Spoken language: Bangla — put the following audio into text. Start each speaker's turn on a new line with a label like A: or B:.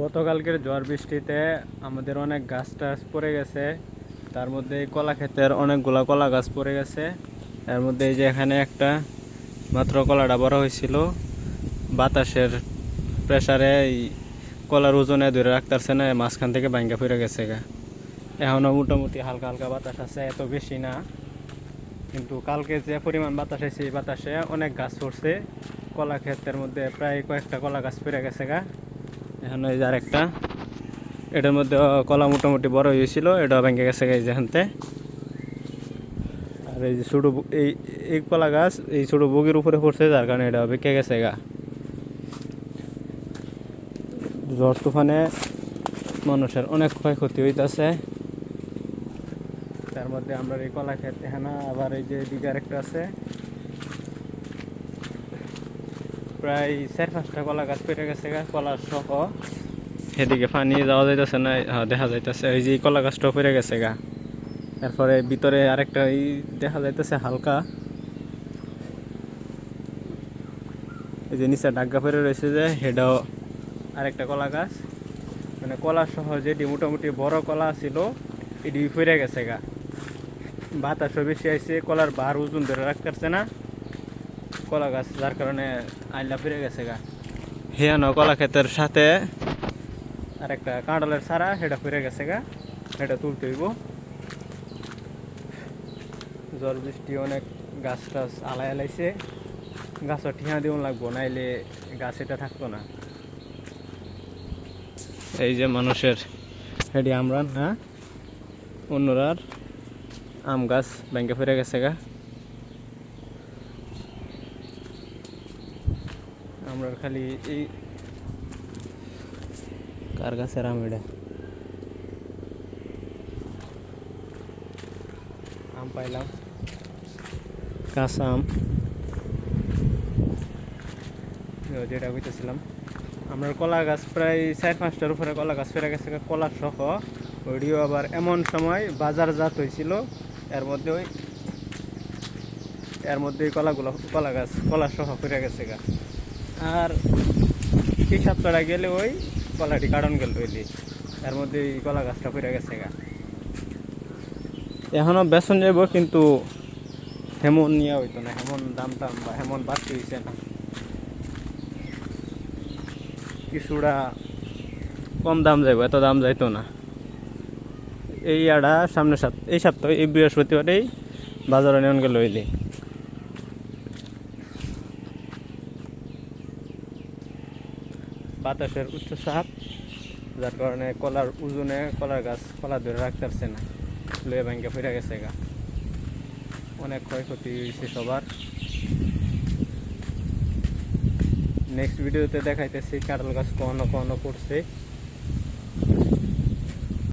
A: গতকালকের ঝড় বৃষ্টিতে আমাদের অনেক গাছ টাছ পড়ে গেছে। তার মধ্যে এই কলা ক্ষেতের অনেকগুলা কলা গাছ পড়ে গেছে। এর মধ্যে এই যে এখানে একটা মাত্র কলাটা বড় হয়েছিল। বাতাসের প্রেসারে এই কলার ওজনে ধরে রাখতেছে না মাঝখান থেকে ভাঙ্গা ফিরে গেছে গা। এখনও মোটামুটি হালকা হালকা বাতাস আছে, এত বেশি না। কিন্তু কালকে যে পরিমাণ বাতাস আছে এই বাতাসে অনেক গাছ পড়ছে। কলা ক্ষেতের মধ্যে প্রায় কয়েকটা কলা গাছ ফিরে গেছে গা। এখন এই যে আরেকটা, এটার মধ্যে কলা মোটামুটি বড় হয়েছিল এটা ভেঙে গেছে গা এই যেখানতে আর এই যে ছোটো এই এই কলা গাছ এই ছোটো বগির উপরে পড়ছে, যার কারণে এটা বেঁকে গেছে গা। ঝড় তুফানে মানুষের অনেক ক্ষয়ক্ষতি হইতাছে। তার মধ্যে আমরা এই কলা ক্ষেত এখানে আবার এই যে এদিকে আরেকটা আছে। প্রায় চার পাঁচটা কলা গাছ পেটে গেছে কলা সহ। সেদিকে পানি যাওয়া যাইতেছে না দেখা যাইতেছে। এই যে কলা গাছটাও পেরে গেছে গা। তারপরে ভিতরে আরেকটা, এই দেখা যাইতেছে হালকা। এই যে নিচে ডাগ্গা পেরে রয়েছে যে, হেডাও আরেকটা কলা গাছ। মানে কলা সহ যেটি মোটামুটি বড় কলা ছিল, এটি ফিরে গেছে গা। বাতাসও বেশি আইছে, কলার বার ওজন ধরে রাখতেছে না। কলা গাছ যার কারণে আইলা ফিরে গেছে গা। হিয়ানো কলা ক্ষেতের সাথে আর একটা কাঁড়ালের সারা সেটা ফিরে গেছে গা। সেটা তুলতে হইব। ঝড় বৃষ্টি অনেক গাছ টাছ আলাই আলাইছে। গাছও ঠিয়া দিও লাগবো নাইলে গাছ এটা থাকতো না। এই যে মানুষের হেডি আমরান হ্যাঁ? অন্যরার আম গাছ ব্যাংকে ফিরে গেছে গা। আমরা খালি এই কার গাছের আম এটা? আম পাইলাম। কাঁচা আম। যেটা কইতেছিলাম। আমরা কলা গাছ প্রায় চার পাঁচটার উপরে কলা গাছ ফেরা গেছে কলা সহ। ওইটিও আবার এমন সময় বাজারজাত হয়েছিল এর মধ্যে ওই এর মধ্যে কলাগুলো কলা গাছ কলা সহ ফিরে গেছে গা। আর এই সপ্তাহটা গেলে ওই কলাটি কারণ গেল ওইলি এর মধ্যে এই কলা গাছটা ফিরে গেছে গা। এখনও বেসন যাইব কিন্তু হেমন নিয়ে হইতো না, হেমন দাম টাম বা হেমন বাড়তে হয়েছে না। কিছুটা কম দাম যাইব, এত দাম যাইতো না। এই আড়া সামনের সপ্তাহ এই সপ্তাহ, এই বৃহস্পতিবারেই বাজারে নিয়ন গেল হইলি বাতাসের উচ্চ চাপ, যার কারণে কলার ওজনে কলার গাছ কলা ধরে রাখতে পারছে না, লয়ে ভাঙ্গে ফিরে গেছে গা। অনেক ক্ষয়ক্ষতি হয়েছে সবার। নেক্সট ভিডিওতে দেখাইতেছি কাঁঠাল গাছ কখনো কখনো করছে